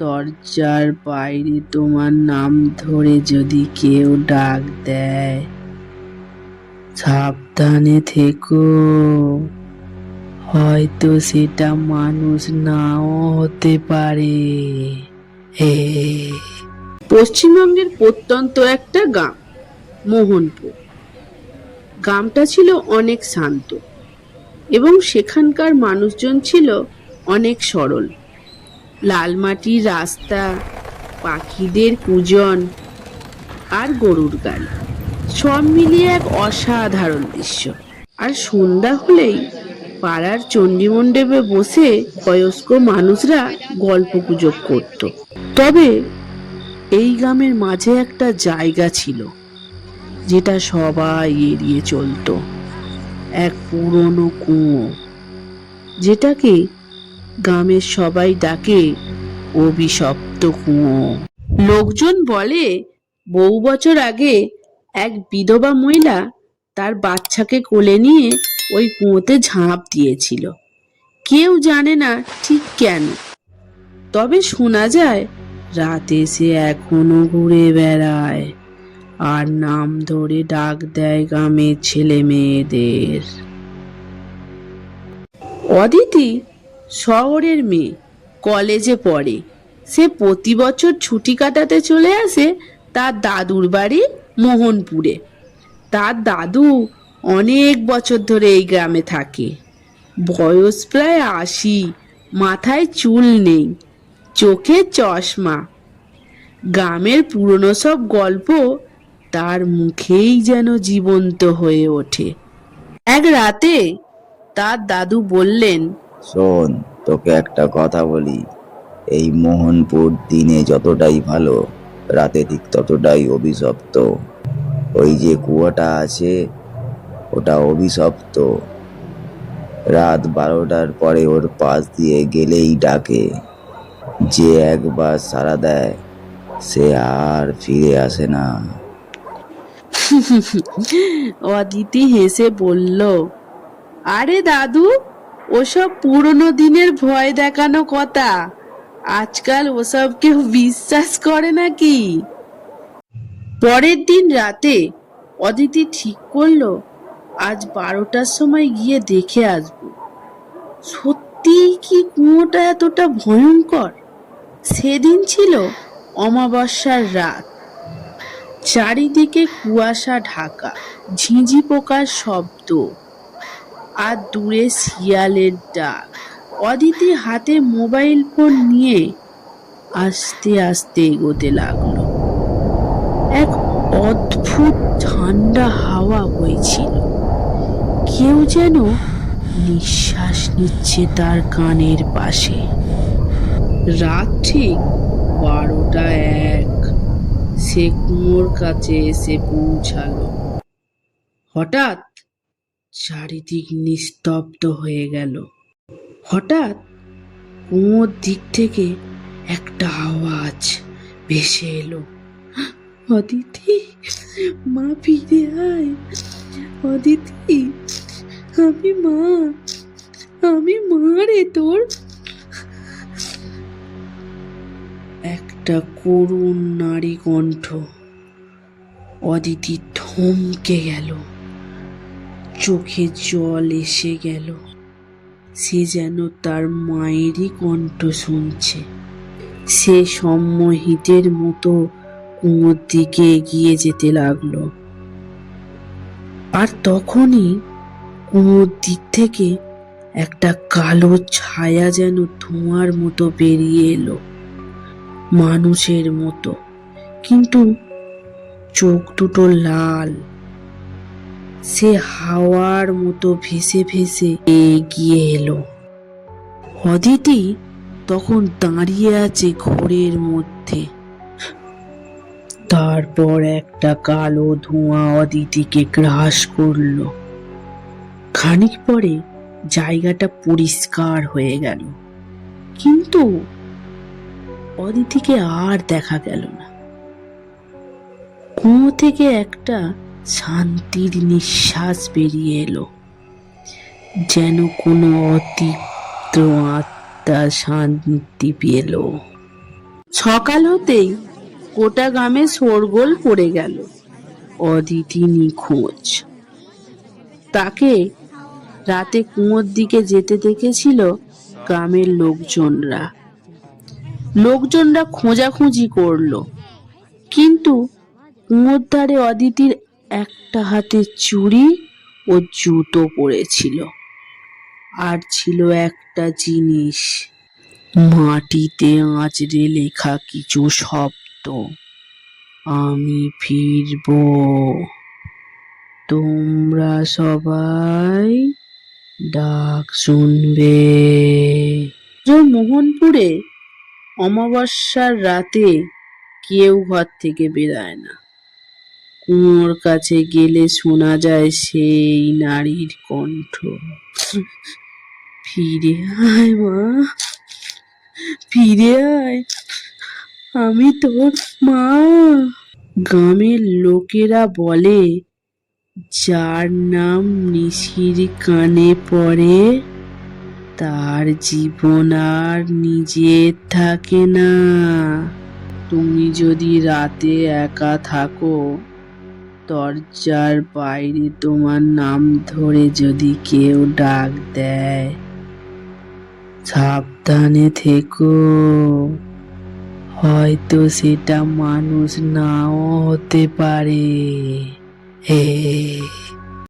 দরজার বাইরে তোমার নাম ধরে যদি কেউ ডাক দেয়, সাবধানে থেকো। হয়তো সেটা মানুষ নাও হতে পারে। পশ্চিমবঙ্গের প্রত্যন্ত একটা গ্রাম মোহনপুর। গ্রামটা ছিল অনেক শান্ত এবং সেখানকার মানুষজন ছিল অনেক সরল। লাল মাটির রাস্তা, পাখিদের পূজন আর গরুর গাড়ি সব মিলিয়ে এক অসাধারণ দৃশ্য। আর সন্ধ্যা হলেই পাড়ার চণ্ডী মণ্ডপে বসে বয়স্ক মানুষরা গল্প গুজব করত। তবে এই গ্রামের মাঝে একটা জায়গা ছিল, যেটা সবাই এড়িয়ে চলতো। এক পুরনো কুয়ো, যেটাকে গ্রামের সবাই ডাকে, অভিশপ্ত কুয়ো। লোকজন বলে, বহু বছর আগে এক বিধবা মহিলা তার বাচ্চাকে কোলে নিয়ে ওই কুয়োতে ঝাঁপ দিয়েছিল। কেউ জানে না ঠিক কেন। তবে শোনা যায়, রাতে সে এখনও ঘুরে বেড়ায়, আর নাম ধরে ডাক দেয় গ্রামের ছেলে মেয়েদের অদিতি শহরের মেয়ে কলেজে পড়ে। সে প্রতি বছর ছুটি কাটাতে চলে আসে তার দাদুর বাড়ি মোহনপুরে। তার দাদু অনেক বছর ধরে এই গ্রামে থাকে। বয়স প্রায় আশি, মাথায় চুল নেই, চোখে চশমা। গ্রামের পুরনো সব গল্প তার মুখেই যেন জীবন্ত হয়ে ওঠে। এক রাতে তার দাদু বললেন শোন, তোকে একটা কথা বলি। এই মোহনপুর দিনে যতটাই ভালো, রাতে ঠিক ততটাই অভিশপ্ত। ওই যে কুয়াটা আছে, ওটা অভিশপ্ত। রাত বারোটার পরে ওর পাশ দিয়ে গেলেই ডাকে। যে একবার সাড়া দেয়, সে আর ফিরে আসে না। অদিতি হেসে বলল, আরে দাদু ওসব পুরনো দিনের ভয় দেখানো কথা। আজকাল ওসব কেউ বিশ্বাস করে নাকি? পরের দিন রাতে অদিতি ঠিক করল, আজ বারোটার সময় গিয়ে দেখে আসব। সত্যি কি কুয়োটা এতটা ভয়ঙ্কর? সেদিন ছিল অমাবস্যার রাত। চারিদিকে কুয়াশা ঢাকা, ঝিঁঝি পোকার শব্দ। আর দূরে শিয়ালের ডাক। অদিতি হাতে মোবাইল ফোন নিয়ে আস্তে আস্তে এগোতে লাগল। এক অদ্ভুত ঠান্ডা হাওয়া বইছিল। কেউ যেন নিঃশ্বাস নিচ্ছে তার কানের পাশে। রাত ঠিক বারোটা এক। সে কুয়োর কাছে এসে পৌঁছালো। হঠাৎ চারিদিক নিস্তব্ধ হয়ে গেল। হঠাৎ কুয়োর দিক থেকে একটা আওয়াজ ভেসে এলো। অদিতি মা ফিরে আয়। অদিতি আমি মা আমি মা রে তোর। একটা করুণ নারী কণ্ঠ অদিতি থমকে গেল। চোখে জল এসে গেল। সে যেন তার মায়েরই কণ্ঠ শুনছে। সে সম্মোহিতের মতো কুয়োর দিকে এগিয়ে যেতে লাগল। আর তখনই কুয়োর দিক থেকে একটা কালো ছায়া যেন ধোঁয়ার মতো বেরিয়ে এলো মানুষের মতো। কিন্তু চোখ দুটো লাল। সে হাওয়ার মতো ভেসে ভেসে এগিয়ে এলো। অদিতি তখন দাঁড়িয়ে আছে ঘোরের মধ্যে। তারপর একটা কালো ধোঁয়া অদিতিকে গ্রাস করল। খানিক পরে জায়গাটা পরিষ্কার হয়ে গেল। কিন্তু অদিতিকে আর দেখা গেল না। কুঁয়ো থেকে একটা শান্তির নিঃশ্বাস বেরিয়ে এলো। যেন কোনো অতৃপ্ত আত্মা শান্তি পেল। সকাল হতেই গোটা গ্রামে শোরগোল পড়ে গেল। অদিতি নিখোঁজ। তাকে রাতে কুয়োর দিকে যেতে দেখেছিল গ্রামের লোকজনরা। লোকজনরা খোঁজাখুঁজি করল। কিন্তু কুয়োর ধারে অদিতির একটা হাতে চুড়ি ও জুতো পড়েছিল আর ছিল একটা জিনিস। মাটিতে আঁচড়ে লেখা কিছু শব্দ। আমি ফিরব। তোমরা সবাই ডাক শুনবে। মোহনপুরে অমাবস্যার রাতে কেউ ঘর থেকে বেরায় না। কুয়োর কাছে গেলে শোনা যায় সেই নারীর কণ্ঠ। ফিরে আয় মা, ফিরে আয়, আমি তোর মা। গ্রামের লোকেরা বলে, যার নাম নিশির কানে পড়ে, তার জীবন আর নিজের থাকে না। তুমি যদি রাতে একা থাকো দরজার বাইরে তোমার নাম ধরে যদি কেউ ডাক দেয়, সাবধানে থেকো। হয়তো সেটা মানুষ নাও হতে পারে। হে